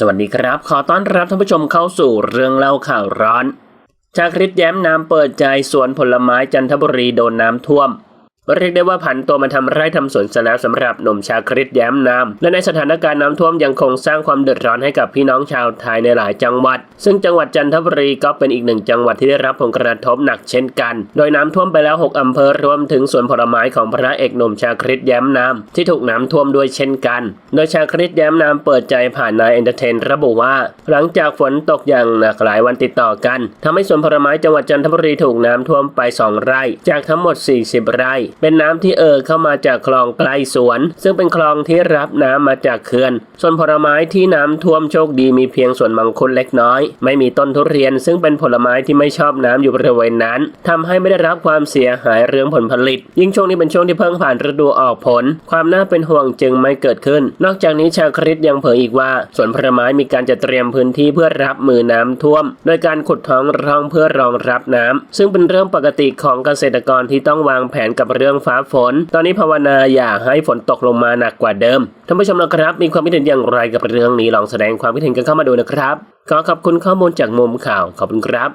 สวัสดีครับ ขอต้อนรับท่านผู้ชมเข้าสู่เรื่องเล่าข่าวร้อนชาคริตแย้มน้ำเปิดใจสวนผลไม้จันทบุรีโดนน้ำท่วม เรียกได้ว่าผันตัวมาทำไร่ทำสวนซะแล้วสำหรับหนุ่มชาคริตแย้มนามและในสถานการณ์น้ำท่วมยังคงสร้างความเดือดร้อนให้กับพี่น้องชาวไทยในหลายจังหวัด ซึ่งจังหวัดจันทบุรีก็เป็นอีกหนึ่งจังหวัดที่ได้รับผลกระทบหนักเช่นกัน โดยน้ำท่วมไปแล้ว 6อำเภอรวมถึงสวนผลไม้ของพระเอกหนุ่มชาคริตแย้มนามที่ถูกน้ำท่วมด้วยเช่นกัน โดยชาคริตแย้มนามเปิดใจผ่านนายเอนเตอร์เทน ระบุว่า หลังจากฝนตกอย่างหนักหลายวันติดต่อกันทำให้สวนผลไม้จังหวัดจันทบุรีถูกน้ำท่วมไป 2 ไร่ จากทั้งหมด 40 ไร่เป็นน้ำที่เอ่อเข้ามาจากคลองใกล้สวน ซึ่งเป็นคลองที่รับน้ำมาจากเขื่อน ส่วนผลไม้ที่น้ำท่วมโชคดีมีเพียงส่วนมังคุดเล็กน้อย ไม่มีต้นทุเรียน ซึ่งเป็นผลไม้ที่ไม่ชอบน้ำอยู่บริเวณนั้นทำให้ไม่ได้รับความเสียหายเรื่องผลผลิต ยิ่งช่วงนี้เป็นช่วงที่เพิ่งผ่านฤดูออกผล ความน่าเป็นห่วงจึงไม่เกิดขึ้น นอกจากนี้ชาคริตยังเผยอีกว่าสวนผลไม้มีการจัดเตรียมพื้นที่เพื่อรับมือน้ำท่วม โดยการขุดท้องร่องเพื่อรองรับน้ำซึ่งเป็นเรื่องปกติของเกษตรกรที่ต้องวางแผนกับเรืรื่องฟ้าฝน ตอนนี้ภาวนาอย่าให้ฝนตกลงมาหนักกว่าเดิม ท่านผู้ชมนะครับ มีความคิดเห็นอย่างไรกับเรื่องนี้ลองแสดงความคิดเห็นกันเข้ามาดูนะครับ ขอขอบคุณข้อมูลจากมุมข่าวขอบคุณครับ